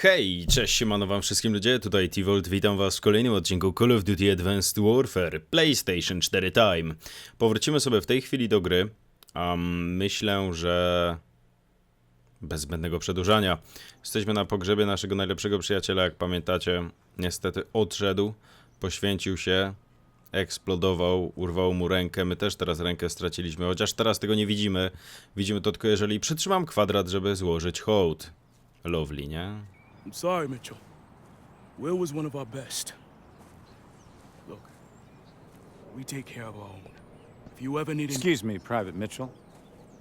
Hej, cześć, siemano wam wszystkim ludzie, tutaj T-Volt, witam was w kolejnym odcinku Call of Duty Advanced Warfare PlayStation 4 Time. Powrócimy sobie w tej chwili do gry. Um, myślę, że bez zbędnego przedłużania. Jesteśmy na pogrzebie naszego najlepszego przyjaciela, jak pamiętacie. Niestety odszedł, poświęcił się, eksplodował, urwał mu rękę. My też teraz rękę straciliśmy, chociaż teraz tego nie widzimy. Widzimy to tylko jeżeli przytrzymam kwadrat, żeby złożyć hołd. Lovely, nie? I'm sorry, Mitchell. Will was one of our best. Look, we take care of our own. If you ever need any... Excuse me, Private Mitchell.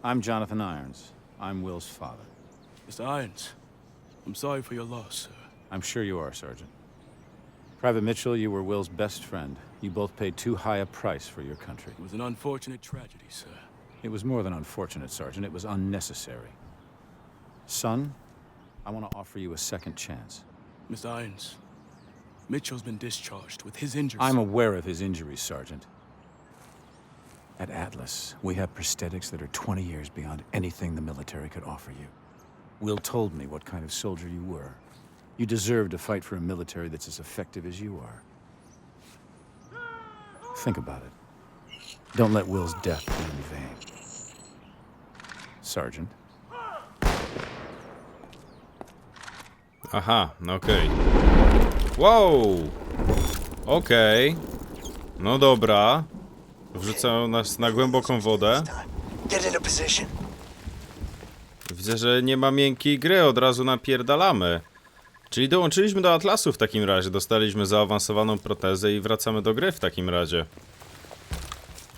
I'm Jonathan Irons. I'm Will's father. Mr. Irons, I'm sorry for your loss, sir. I'm sure you are, Sergeant. Private Mitchell, you were Will's best friend. You both paid too high a price for your country. It was an unfortunate tragedy, sir. It was more than unfortunate, Sergeant. It was unnecessary. Son, I want to offer you a second chance. Mr. Irons, Mitchell's been discharged with his injuries. I'm aware of his injuries, Sergeant. At Atlas, we have prosthetics that are 20 years beyond anything the military could offer you. Will told me what kind of soldier you were. You deserve to fight for a military that's as effective as you are. Think about it. Don't let Will's death be in vain. Sergeant. Aha, no okej. Wow! Okej. No dobra. Wrzucają nas na głęboką wodę. Widzę, że nie ma miękkiej gry, od razu napierdalamy. Czyli dołączyliśmy do Atlasu w takim razie, dostaliśmy zaawansowaną protezę i wracamy do gry w takim razie.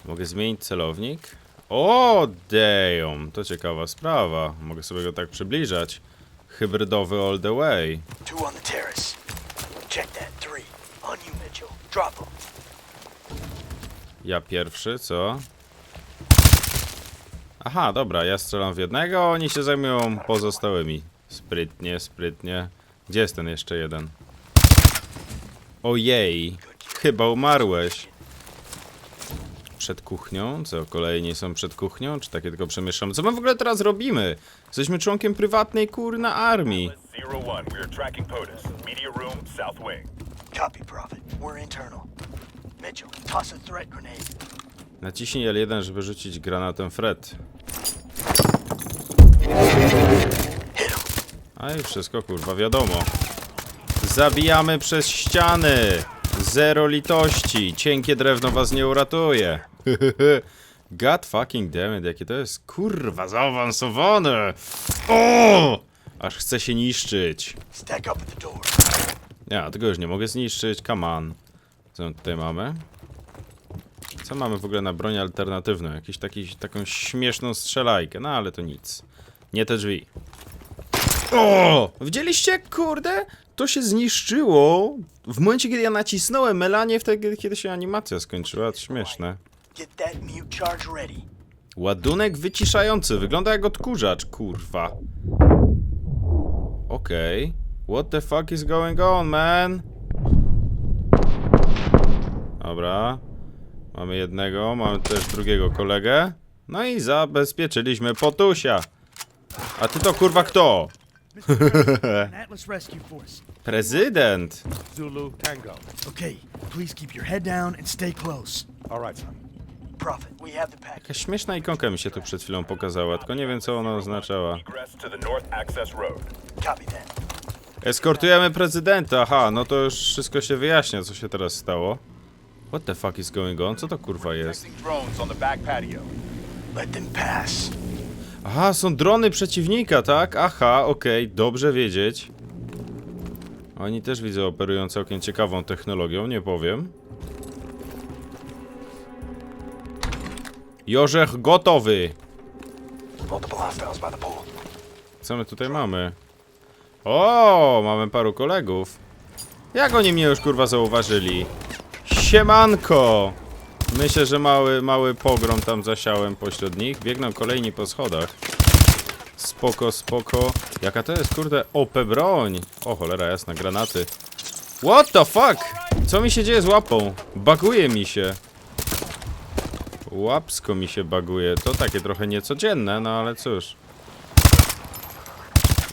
Mogę zmienić celownik? O, damn! To ciekawa sprawa. Mogę sobie go tak przybliżać. Hybrydowy all the way. Two on the terrace. Check that. Three. On you, Mitchell. Drop them. Ja pierwszy, co? Aha, dobra, ja strzelam w jednego, a oni się zajmują pozostałymi. Sprytnie, sprytnie. Gdzie jest ten jeszcze jeden? Ojej, chyba umarłeś. Przed kuchnią? Co, kolejni są przed kuchnią? Czy takie tylko przemieszczamy? Co my w ogóle teraz robimy? Jesteśmy członkiem prywatnej kurna armii. Zero one, we are tracking POTUS. Media room, south wing. Copy, Prophet. We're internal. Mitchell, toss a threat grenade. Naciśnij L1, żeby rzucić granatem Fred. A i wszystko kurwa wiadomo. Zabijamy przez ściany! Zero litości! Cienkie drewno was nie uratuje! God fucking damn it, jakie to jest kurwa zaawansowane! O! Aż chce się niszczyć. Stack up at the door. Ja, tego już nie mogę zniszczyć, come on. Co my tutaj mamy? Co mamy w ogóle na broń alternatywną? Jakiś taki, taką śmieszną strzelajkę, no ale to nic. Nie te drzwi. O! Widzieliście, kurde? To się zniszczyło w momencie, kiedy ja nacisnąłem melanie, wtedy, kiedy się animacja skończyła. To śmieszne. Get that mute charge ready. Ładunek wyciszający. Wygląda jak odkurzacz, kurwa. Okej. What the fuck is going on, man? Dobra. Mamy jednego, mamy też drugiego kolegę. No i zabezpieczyliśmy Potusia. A ty to kurwa kto? Atlas Rescue Force. Prezydent. Zulu Tango. Okay, please keep your head down and stay close. All right, son. Jakaś śmieszna ikonka mi się tu przed chwilą pokazała, tylko nie wiem co ona oznaczała. Eskortujemy prezydenta, aha, no to już wszystko się wyjaśnia, co się teraz stało. What the fuck is going on? Co to kurwa jest? Aha, są drony przeciwnika, tak? Aha, okej, dobrze wiedzieć. Oni też widzę operują całkiem ciekawą technologią, nie powiem. Jorzech gotowy! Co my tutaj mamy? O, mamy paru kolegów. Jak oni mnie już kurwa zauważyli? Siemanko! Myślę, że mały, mały pogrom tam zasiałem pośród nich. Biegną kolejni po schodach. Spoko, spoko. Jaka to jest, kurde, OP broń? O, cholera jasna, granaty. What the fuck? Co mi się dzieje z łapą? Baguje mi się. Łapsko mi się baguje. To takie trochę niecodzienne, no ale cóż.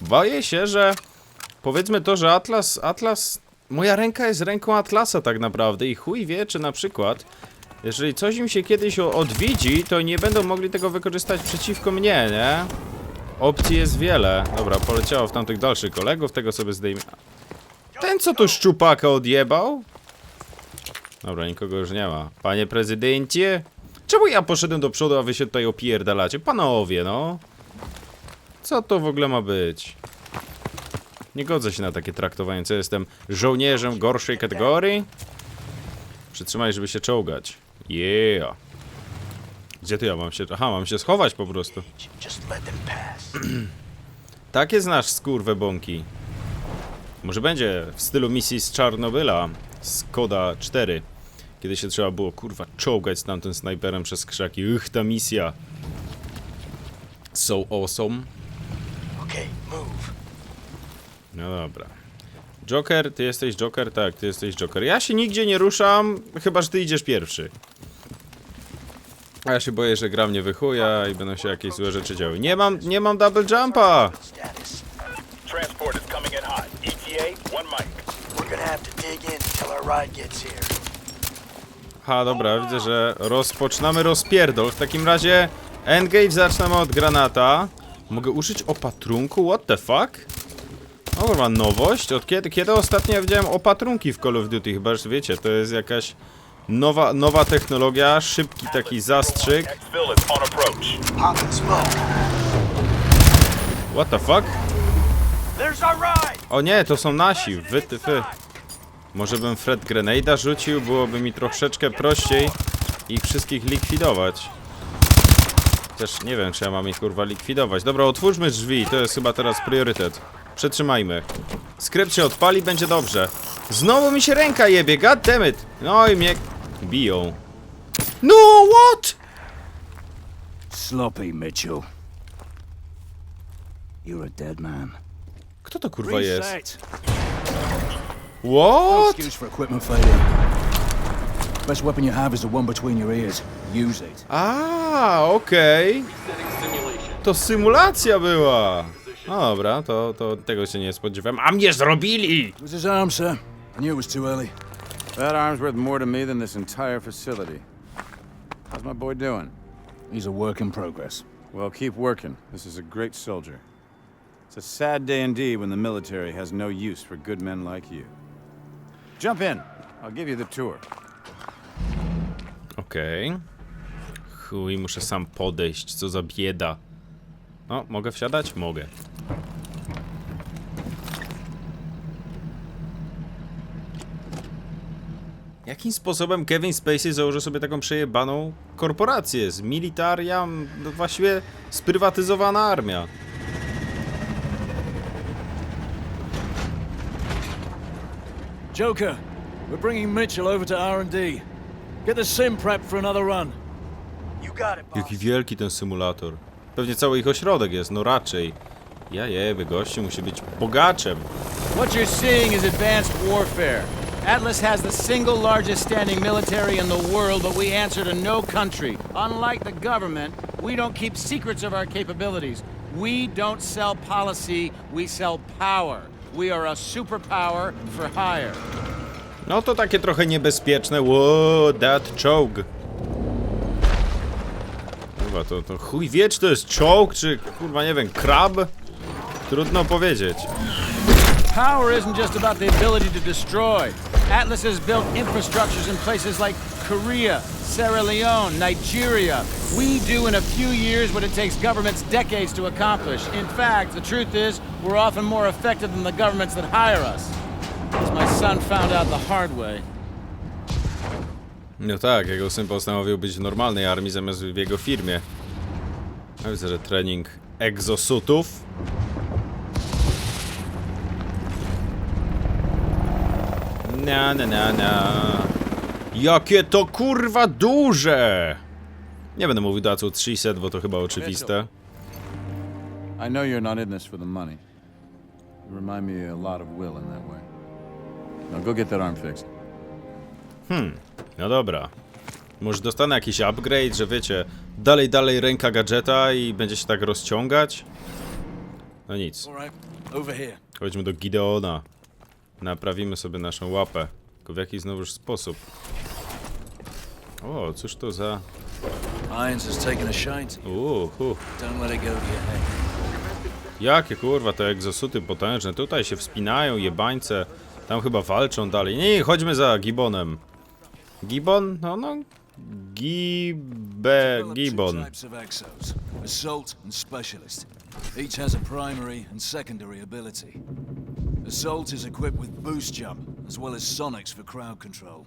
Boję się, że powiedzmy to, że Atlas, Atlas, moja ręka jest ręką Atlasa tak naprawdę i chuj wie, czy na przykład, jeżeli coś im się kiedyś odwiedzi, to nie będą mogli tego wykorzystać przeciwko mnie, nie? Opcji jest wiele. Dobra, poleciało w tamtych dalszych kolegów, tego sobie zdejmę. Ten, co tu szczupaka odjebał? Dobra, nikogo już nie ma. Panie prezydencie? Czemu ja poszedłem do przodu, a wy się tutaj opierdalacie? Panowie, no. Co to w ogóle ma być? Nie godzę się na takie traktowanie. Co jestem żołnierzem gorszej kategorii? Przytrzymaj, żeby się czołgać. Yeah. Gdzie to ja mam się... Aha, mam się schować po prostu. Takie znasz skurwę bąki. Może będzie w stylu misji z Czarnobyla z Koda 4. Kiedy się trzeba było kurwa czołgać z tamtym snajperem przez krzaki. Ych, ta misja. So awesome. Okay, move. No dobra. Joker, ty jesteś Joker? Tak, ty jesteś Joker. Ja się nigdzie nie ruszam, chyba że ty idziesz pierwszy. A ja się boję, że gra mnie wychuja i będą się jakieś złe rzeczy działy. Nie mam, nie mam double jumpa! Status. Transport is coming in hot. ETA, one mic. We're gonna have to dig in until our ride gets here. Ha, dobra, widzę, że rozpoczynamy rozpierdol. W takim razie engage zaczynamy od granata. Mogę użyć opatrunku? What the fuck? O, kurwa, nowość? Od kiedy, kiedy ostatnio widziałem opatrunki w Call of Duty? Chyba, że wiecie, to jest jakaś nowa, nowa technologia, szybki taki zastrzyk. What the fuck? O nie, to są nasi, wy, ty, wy. Może bym Fred Grenade'a rzucił, byłoby mi troszeczkę prościej ich wszystkich likwidować. Też nie wiem, czy ja mam ich kurwa likwidować. Dobra, otwórzmy drzwi, to jest chyba teraz priorytet. Przetrzymajmy. Skrypt się odpali, będzie dobrze. Znowu mi się ręka jebie, goddammit! No i mnie biją. No, what? Sloppy, Mitchell. You're a dead man. Kto to kurwa jest? Reset. What? Excuse for equipment failure. Best weapon you have is the one between your ears. Use it. A, okej. To symulacja była. No dobra, to, to tego się nie spodziewałem. A mnie zrobili! It was his arm, sir. I knew it was too early. That arm's worth more to me than this entire facility. How's my boy doing? He's a work in progress. Well, keep working. This is a great soldier. It's a sad day indeed when the military has no use for good men like you. Jump in. I'll give you the tour. Okej. Chuj, muszę sam podejść, co za bieda. No, mogę wsiadać? Mogę. Jakim sposobem Kevin Spacey założył sobie taką przejebaną korporację z militaria, no właściwie sprywatyzowana armia? Joker, we're bringing Mitchell over to R&D. Get the sim prepped for another run. You got it, boss. Jaki wielki ten symulator. Pewnie cały ich ośrodek jest, no raczej. Ja jeby, gościu musi być bogaczem. What you're seeing is advanced warfare. Atlas has the single largest standing military in the world, but we answer to no country. Unlike the government, we don't keep secrets of our capabilities. We don't sell policy, we sell power. We are a superpower for hire. No to takie trochę niebezpieczne. Whoa, that czołg. Kurwa, to, to chuj wie, czy to jest czołg, czy kurwa, nie wiem, krab? Trudno powiedzieć. Power isn't just about the ability to destroy. Atlas has built infrastructures in places like Korea, Sierra Leone, Nigeria. We do in a few years what it takes governments decades to accomplish. In fact, the truth is, we're often more effective than the governments that hire us. As my son found out the hard way. No tak, jego syn postanowił być w normalnej armii zamiast w jego firmie. Ja widzę, że trening egzosutów. Na, na, na, na. Jakie to kurwa duże! Nie będę mówił dacu 300, bo to chyba oczywiste. I know you're not in this for the money. You remind me a lot of Will in that way. Now go get that arm fixed. No dobra. Może dostanę jakiś upgrade, że wiecie, dalej, dalej ręka gadżeta i będzie się tak rozciągać? No nic. Chodźmy do Gideona. Naprawimy sobie naszą łapę. Tylko w jaki znowuż sposób? O, cóż to za... Irons has taken a shine to you. Don't let it go to your head. Jakie kurwa te egzosuty potężne. Tutaj się wspinają, jebańce. Tam chyba walczą dalej. Nie, nie, chodźmy za Gibonem. Gibon? No, no. Gibe... Develop two Gibon. types of exos. Assault and Specialist. Each has a primary and secondary ability. Assault is equipped with boost jump, as well as sonics for crowd control.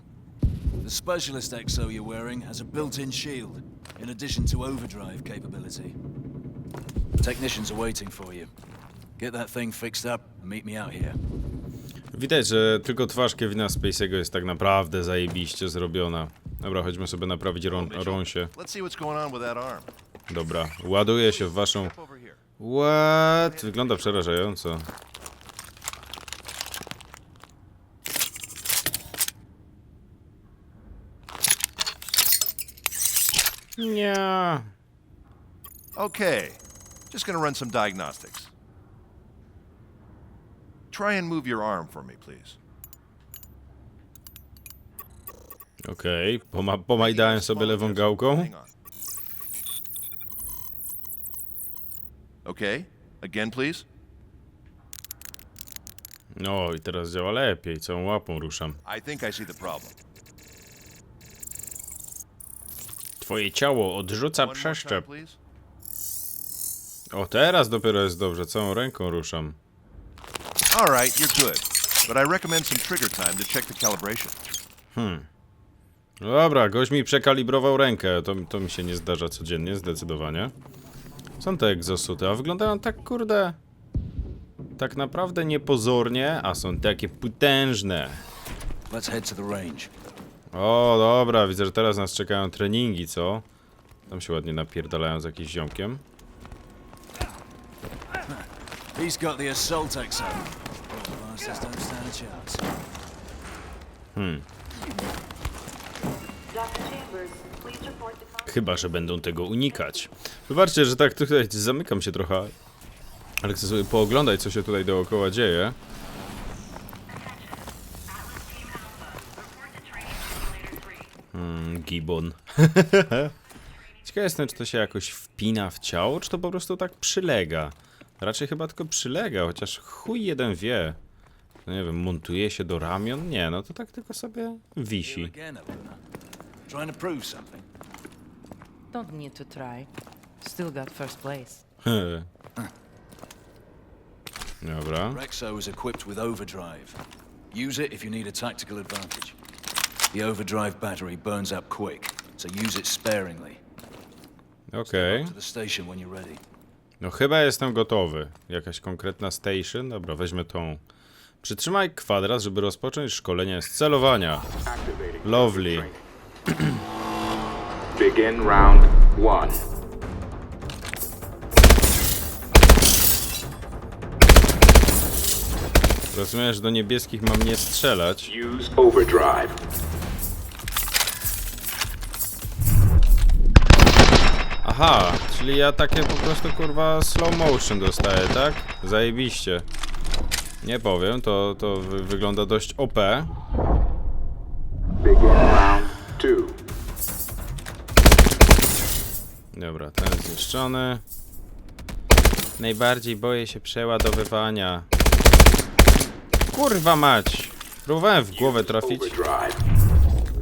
The Specialist exo you're wearing has a built-in shield, in addition to overdrive capability. Technicians are waiting for you. Get that thing fixed up and meet me out here. Widać, że tylko twarz Kevina Spacey'ego jest tak naprawdę zajebiście zrobiona. Dobra, chodźmy sobie naprawić rąsie. Let's see what's going on with that arm. Dobra, ładuję się w waszą... What? Wygląda przerażająco. Nie. Okay, just gonna run some diagnostics. Try and move your arm for me, please. Okej, poma pomajdałem sobie lewą gałką. Hang on. Okay, again, please. No i teraz działa lepiej, całą łapą ruszam. I think I see the problem. Twoje ciało odrzuca przeszczep. O, teraz dopiero jest dobrze, całą ręką ruszam. All right, you're good, but I recommend some trigger time to check the calibration. No Dobra, gość mi przekalibrował rękę. To, to mi się nie zdarza codziennie, zdecydowanie. Są te egzosuty, a wyglądają tak kurde. Tak naprawdę niepozornie, a są takie potężne. Let's head to the range. O, dobra, widzę, że teraz nas czekają treningi, co? Tam się ładnie napierdalają z jakimś ziomkiem. He's got the assault exo. To Chyba, że będą tego unikać. Wybaczcie, że tak tutaj zamykam się trochę. Ale chcę sobie pooglądać, co się tutaj dookoła dzieje. Hmm, Gibbon. Ciekaw jestem, czy to się jakoś wpina w ciało, czy to po prostu tak przylega. Raczej chyba tylko przylega, chociaż chuj jeden wie. No nie wiem, montuje się do ramion? Nie, no to tak tylko sobie wisi. Trying to prove something. Don't need to try. Still got first place. Dobra. Rexo is equipped with overdrive. Use it if you need a tactical advantage. The overdrive battery burns up quick, so use it sparingly. Okej. To the station when you're ready. No chyba jestem gotowy. Jakaś konkretna station? Dobra, weźmy tą. Przytrzymaj kwadrat, żeby rozpocząć szkolenie z celowania. Lovely. Begin round one. Rozumiem, że do niebieskich mam nie strzelać. Use overdrive. Aha, czyli ja takie po prostu kurwa slow motion dostaję, tak? Zajebiście. Nie powiem, to, to wy wygląda dość OP. Dobra, ten jest zniszczony. Najbardziej boję się przeładowywania. Kurwa mać! Próbowałem w głowę trafić,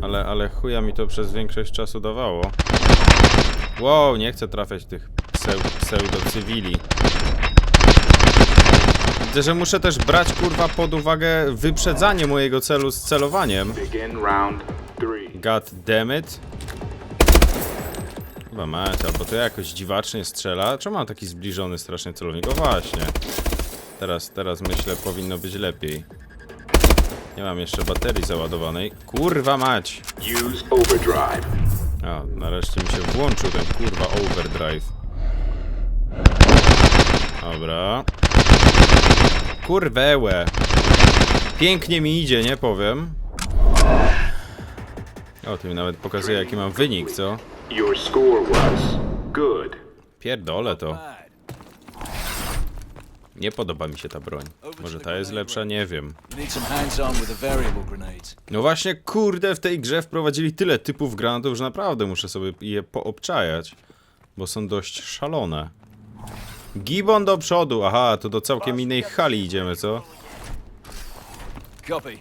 ale, ale chuja mi to przez większość czasu dawało. Wow, nie chcę trafiać tych pseu pseudo-cywili. Widzę, że muszę też brać kurwa pod uwagę wyprzedzanie mojego celu z celowaniem. God damn it. Chyba mać, albo to jakoś dziwacznie strzela. Czemu mam taki zbliżony strasznie celownik? O właśnie. Teraz, teraz myślę, powinno być lepiej. Nie mam jeszcze baterii załadowanej. Kurwa mać! Use overdrive. A, nareszcie mi się włączył ten kurwa overdrive. Dobra. Kurwełe. Pięknie mi idzie, nie powiem. O, tym nawet pokazuje jaki mam wynik, co? Pierdolę to. Nie podoba mi się ta broń. Może ta jest lepsza? Nie wiem. No właśnie, kurde, w tej grze wprowadzili tyle typów granatów, że naprawdę muszę sobie je poobczajać. Bo są dość szalone. Gibbon do przodu! Aha, to do całkiem innej hali idziemy, co? Copy.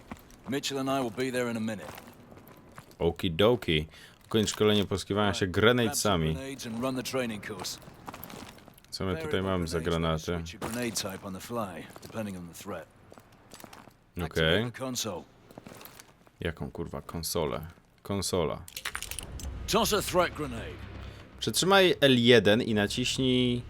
Mitchell and I will be there in a minute. Okidoki. Kończ szkolenie posługiwania się grenadesami. grenades and run the training course. Co my tutaj mamy za granaty? Okej. Console. Jaką kurwa konsolę? Konsola. Przytrzymaj L1 i naciśnij...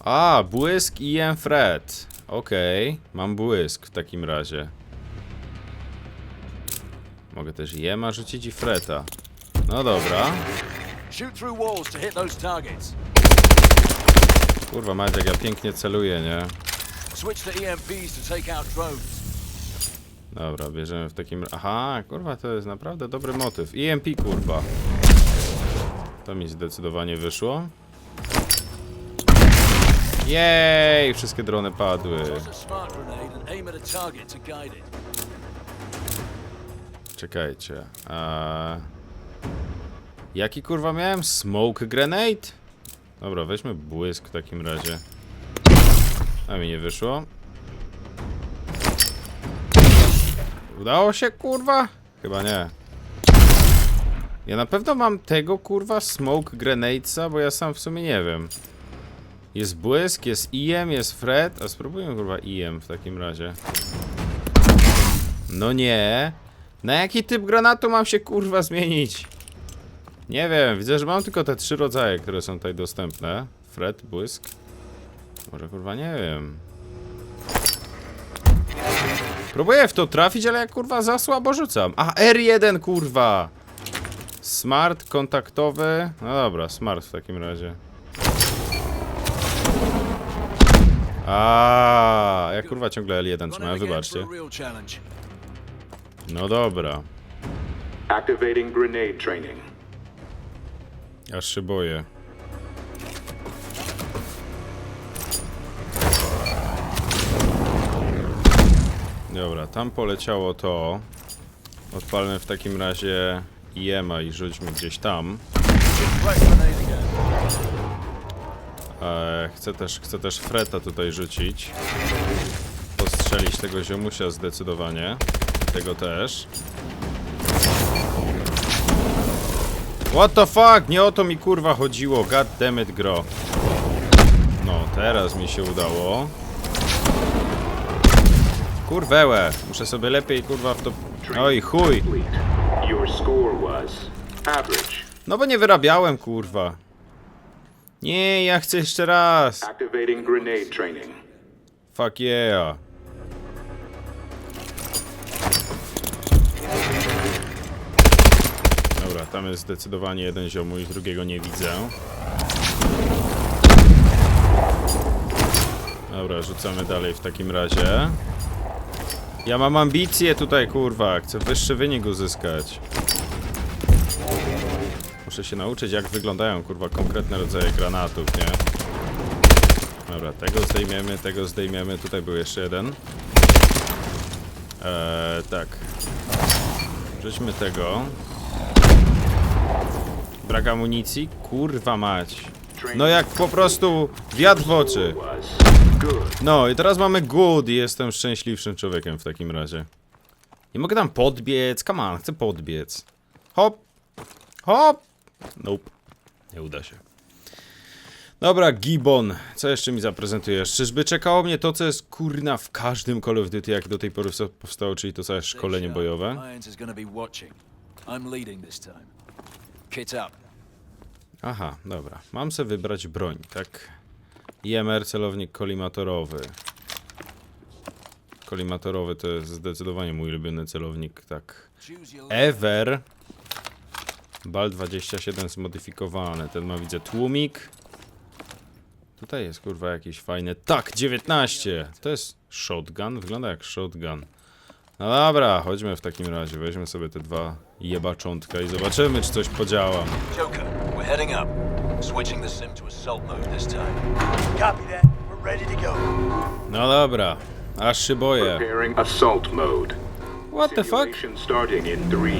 A, błysk i jem Fred. Okej, mam błysk w takim razie. Mogę też Jema rzucić i Freta. No dobra. Shoot through walls to hit those targets. Kurwa Mać, jak ja pięknie celuję, nie? Switch to EMPs to take out drones. Dobra, bierzemy w takim... Aha, kurwa, to jest naprawdę dobry motyw. EMP, kurwa. To mi zdecydowanie wyszło. Jej, wszystkie drony padły. Toss a smart grenade and aim at a target to guide it. Czekajcie. A... Jaki kurwa miałem? Smoke grenade? Dobra, weźmy błysk w takim razie. A mi nie wyszło. Udało się kurwa? Chyba nie. Ja na pewno mam tego kurwa smoke grenadesa, bo ja sam w sumie nie wiem. Jest błysk, jest IM, jest Fred, a spróbujmy kurwa IM w takim razie. No nie. Na jaki typ granatu mam się kurwa zmienić? Nie wiem, widzę, że mam tylko te trzy rodzaje, które są tutaj dostępne. Fred, błysk. Może kurwa nie wiem. Próbuję w to trafić, ale ja kurwa za słabo rzucam. A, R1 kurwa! Smart, kontaktowy. No dobra, smart w takim razie. A, ja kurwa ciągle L1 Run trzymałem, wybaczcie. No dobra. Activating grenade training. Aż się boję. Dobra, tam poleciało to. Odpalmy w takim razie IEMA i rzućmy gdzieś tam. E, chcę, też, chcę też Freta tutaj rzucić. Postrzelić tego ziomusia zdecydowanie. Tego też. What the fuck? Nie o to mi kurwa chodziło. God damn it, gro. No, teraz mi się udało. Kurwełe. Muszę sobie lepiej kurwa w to... Oj, chuj. No bo nie wyrabiałem kurwa. Nie, ja chcę jeszcze raz. Fuck yeah. Tam jest zdecydowanie jeden ziomuś, drugiego nie widzę. Dobra, rzucamy dalej w takim razie. Ja mam ambicje tutaj, kurwa, chcę wyższy wynik uzyskać. Muszę się nauczyć, jak wyglądają, kurwa, konkretne rodzaje granatów, nie? Dobra, tego zdejmiemy, tego zdejmiemy. Tutaj był jeszcze jeden. Eee, tak. Rzućmy tego. Brak amunicji? Kurwa mać. No jak po prostu wiatr w oczy. No i teraz mamy good i jestem szczęśliwszym człowiekiem w takim razie. Nie mogę tam podbiec, come on, chcę podbiec. Hop, hop. Nope, nie uda się. Dobra, Gibbon, co jeszcze mi zaprezentujesz? Czyżby czekało mnie to, co jest kurna w każdym Call of Duty, jak do tej pory wsta- powstało, czyli to całe szkolenie bojowe? Kit up. Aha, dobra. Mam sobie wybrać broń, tak? IMR celownik kolimatorowy. Kolimatorowy to jest zdecydowanie mój ulubiony celownik, tak. Ever. Bal 27 zmodyfikowany. Ten ma widzę tłumik. Tutaj jest kurwa jakiś fajny. Tak, 19! To jest shotgun. Wygląda jak shotgun. No dobra, chodźmy w takim razie. Weźmy sobie te dwa jebaczątka i zobaczymy, czy coś podziała. Joker, heading up. Switching the sim to assault mode this time. Copy that. We're ready to go. No dobra, aż się boję. Preparing assault mode. What the fuck? Simulation starting in 3,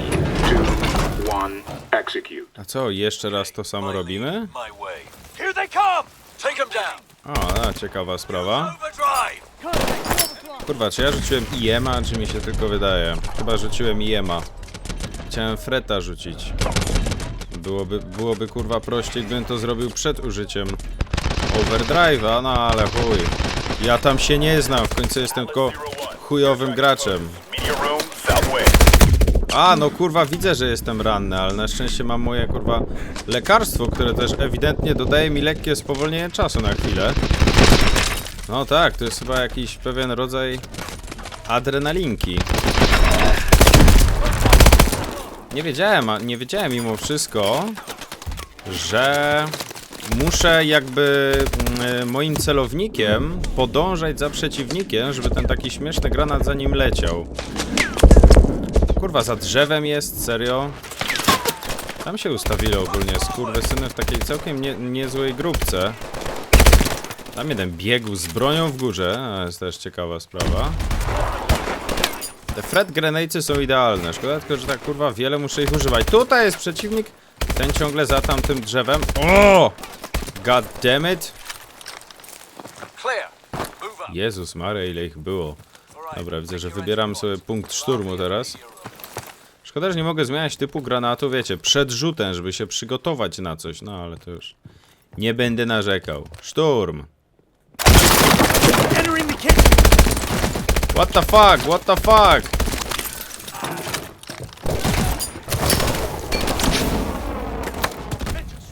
2, 1, execute. A co, jeszcze raz to samo robimy? My way. Here they come! Take him down! O, a, ciekawa sprawa. Overdrive! Kurwa, czy ja rzuciłem IEMA, czy mi się tylko wydaje? Chyba rzuciłem IEMA. Chciałem Freta rzucić. Byłoby, byłoby kurwa prościej, gdybym to zrobił przed użyciem Overdrive'a, no ale chuj. Ja tam się nie znam, w końcu jestem tylko chujowym graczem. A, no kurwa, widzę, że jestem ranny, ale na szczęście mam moje kurwa lekarstwo, które też ewidentnie dodaje mi lekkie spowolnienie czasu na chwilę. No tak, to jest chyba jakiś pewien rodzaj adrenalinki. Nie wiedziałem, nie wiedziałem mimo wszystko, że muszę jakby mm, moim celownikiem podążać za przeciwnikiem, żeby ten taki śmieszny granat za nim leciał. Kurwa, za drzewem jest, serio? Tam się ustawili ogólnie, skurwysyny w takiej całkiem nie, niezłej grupce. Tam jeden biegł z bronią w górze, a jest też ciekawa sprawa. Te Fred Grenadesy są idealne, szkoda tylko, że tak kurwa wiele muszę ich używać. Tutaj jest przeciwnik, ten ciągle za tamtym drzewem. O! God damn it! Jezus Maria, ile ich było. Dobra, widzę, że wybieram sobie punkt szturmu teraz. Szkoda, że nie mogę zmieniać typu granatu, wiecie, przed rzutem, żeby się przygotować na coś, no ale to już nie będę narzekał. Szturm! What the fuck, what the fuck?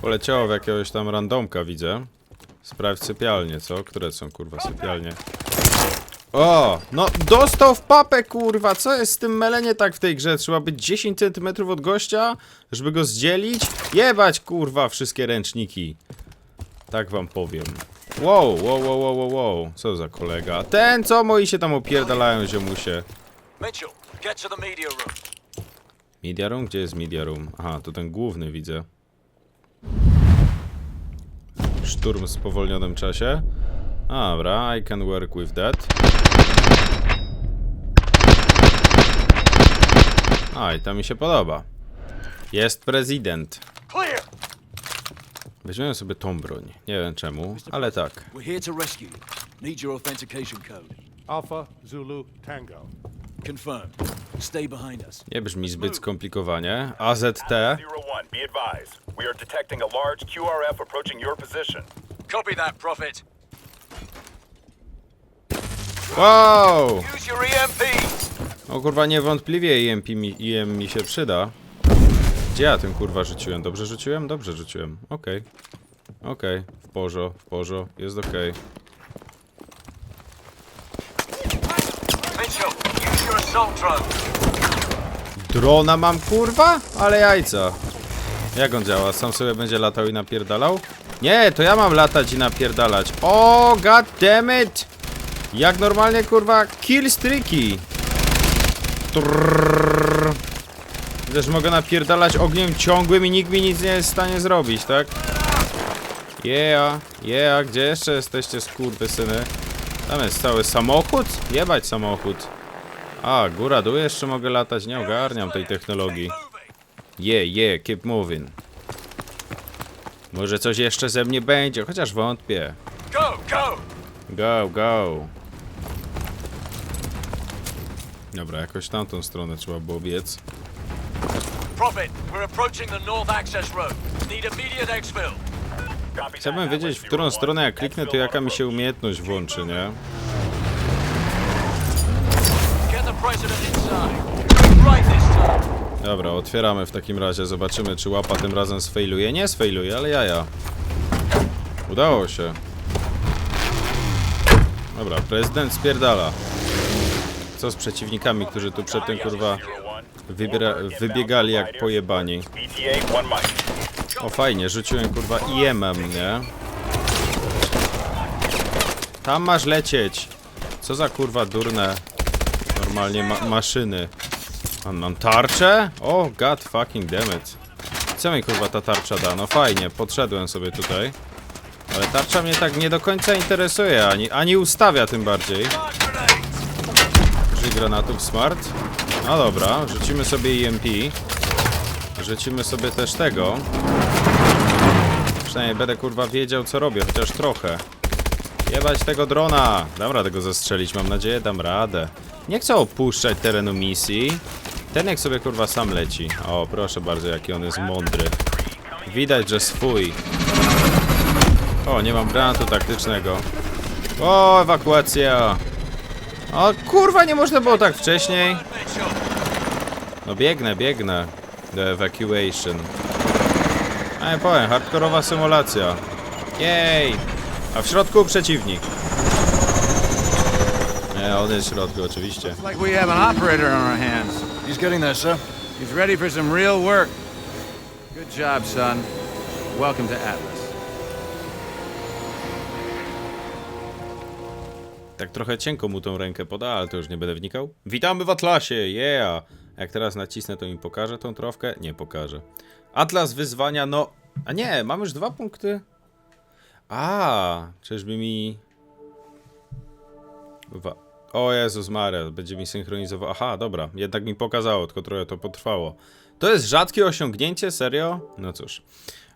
Poleciało w jakiegoś tam randomka, widzę. Sprawdź sypialnie, co? Które są, kurwa, sypialnie? O! No, dostał w papę, kurwa! Co jest z tym melenie tak w tej grze? Trzeba być 10 cm od gościa, żeby go zdzielić? Jebać, kurwa, wszystkie ręczniki. Tak wam powiem. Wow, wow, wow, wow, wow, wow. Co za kolega? Ten, co moi się tam opierdalają, ziomusie. Mitchell, get to the media room. Media room? Gdzie jest media room? Aha, to ten główny widzę. Szturm w spowolnionym czasie. Dobra, I can work with that. A, i to mi się podoba. Jest prezydent. Weźmiemy sobie tą broń. Nie wiem czemu, ale tak. We're here to rescue you. Need your authentication code. Alpha Zulu Tango. Confirmed. Stay behind us. Nie brzmi zbyt skomplikowanie. AZT. Zero one, be advised. We are detecting a large QRF approaching your position. Copy that, Prophet. Wow! Use your EMP. O kurwa, niewątpliwie EMP mi, EM mi się przyda. Gdzie ja tym kurwa rzuciłem? Dobrze rzuciłem? Dobrze rzuciłem. Okej. Okej. W porzo, w porzo. Jest okej. Mitchell, use your assault drone. Drona mam kurwa? Ale jajca. Jak on działa? Sam sobie będzie latał i napierdalał? Nie, to ja mam latać i napierdalać. O, god damn it! Jak normalnie kurwa kill streaki. Trrrr. Też mogę napierdalać ogniem ciągłym i nikt mi nic nie jest w stanie zrobić, tak? Yeah, yeah, gdzie jeszcze jesteście skurwysyny? Tam jest cały samochód? Jebać samochód. A, góra, dół jeszcze mogę latać, nie ogarniam tej technologii. Yeah, yeah, keep moving. Może coś jeszcze ze mnie będzie, chociaż wątpię. Go, go. Go, go. Dobra, jakoś tamtą stronę trzeba było biec. Prophet, we're approaching the north access road. Need immediate exfil. Chciałbym wiedzieć, w którą stronę jak kliknę, to jaka mi się umiejętność włączy, nie? Dobra, otwieramy w takim razie, zobaczymy czy łapa tym razem sfailuje. Nie sfailuje, ale jaja. Udało się. Dobra, prezydent spierdala. Co z przeciwnikami, którzy tu przedtem kurwa wybiera, wybiegali jak pojebani? O fajnie, rzuciłem kurwa IM-em, nie? Tam masz lecieć! Co za kurwa durne normalnie ma maszyny. Mam, mam tarczę? O, god fucking damn it. co mi kurwa ta tarcza da? No fajnie, podszedłem sobie tutaj. Ale tarcza mnie tak nie do końca interesuje, ani, ani ustawia tym bardziej. Użyj granatów smart. No dobra, rzucimy sobie EMP. Rzucimy sobie też tego. Przynajmniej będę kurwa wiedział co robię, chociaż trochę. Jebać tego drona! Dam radę go zastrzelić, mam nadzieję, dam radę. Nie chcę opuszczać terenu misji. Ten jak sobie kurwa sam leci. O, proszę bardzo, jaki on jest mądry. Widać, że swój. O, nie mam granatu taktycznego. O, ewakuacja! O, kurwa, nie można było tak wcześniej. No biegnę, biegnę. Do evacuation. A ja powiem, hardkorowa symulacja. Jej! A w środku przeciwnik. Nie, on jest w środku, oczywiście. Like we have an operator on our hands. He's getting there, sir. He's ready for some real work. Good job, son. Welcome to Atlas. Tak trochę cienko mu tą rękę poda, ale to już nie będę wnikał. Witamy w Atlasie, yeah! Jak teraz nacisnę, to mi pokaże tą trofkę? Nie pokaże. Atlas wyzwania, no... A nie, mam już dwa punkty. A, czyżby mi... Wa... O Jezus Maria, będzie mi synchronizował. Aha, dobra, jednak mi pokazało, tylko trochę to potrwało. To jest rzadkie osiągnięcie, serio? No cóż.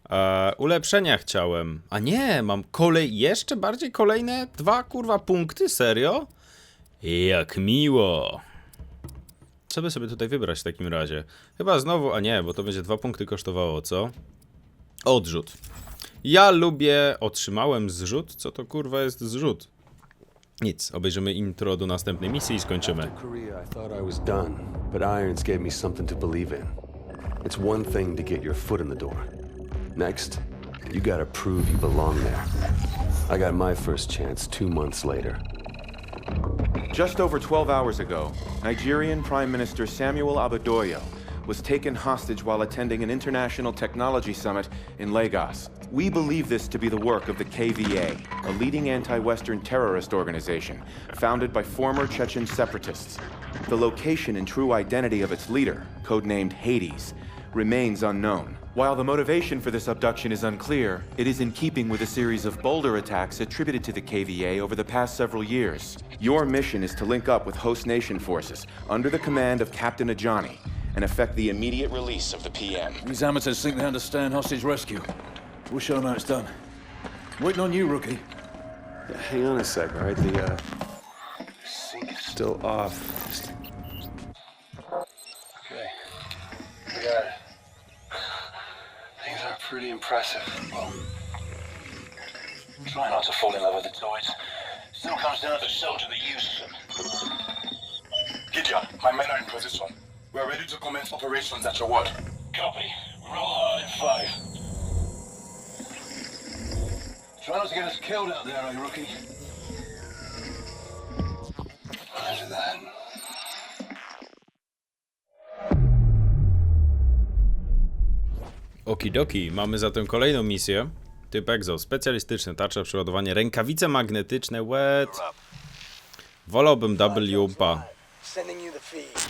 E, ulepszenia chciałem. A nie, mam kolej, jeszcze bardziej kolejne dwa kurwa punkty, serio? Jak miło. Co by sobie tutaj wybrać w takim razie? Chyba znowu, a nie, bo to będzie dwa punkty kosztowało, co? Odrzut. Ja lubię, otrzymałem zrzut. Co to kurwa jest zrzut? Nic, obejrzymy intro do następnej misji i skończymy. Korea, I to. It's one thing to get your foot in the door. Next, you gotta prove you belong there. I got my first chance two months later. Just over 12 hours ago, Nigerian Prime Minister Samuel Abadoyo was taken hostage while attending an international technology summit in Lagos. We believe this to be the work of the KVA, a leading anti-Western terrorist organization founded by former Chechen separatists. The location and true identity of its leader, codenamed Hades, remains unknown. While the motivation for this abduction is unclear, it is in keeping with a series of boulder attacks attributed to the KVA over the past several years. Your mission is to link up with host nation forces under the command of Captain Ajani and effect the immediate release of the PM. These amateurs think they understand hostage rescue. We'll show them how it's done. Waiting on you, rookie. Yeah, hang on a sec, all right? The, uh, sync is still off. Okay. We got it. Are pretty impressive. Well, try not to fall in love with the toys. Still comes down to soldier the use of them. Gideon, my men are in position. We are ready to commence operations at your word. Copy. Roll hard in five. Try not to get us killed out there, eh, rookie? Okidoki, mamy zatem kolejną misję. Typ EXO, specjalistyczne tarcze, przeładowanie, rękawice magnetyczne, wet. Wolałbym double pa. Sending you the feed.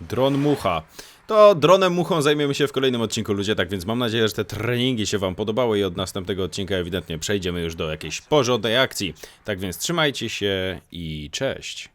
Dron mucha. To dronem muchą zajmiemy się w kolejnym odcinku ludzie, tak więc mam nadzieję, że te treningi się wam podobały i od następnego odcinka ewidentnie przejdziemy już do jakiejś porządnej akcji. Tak więc trzymajcie się i cześć.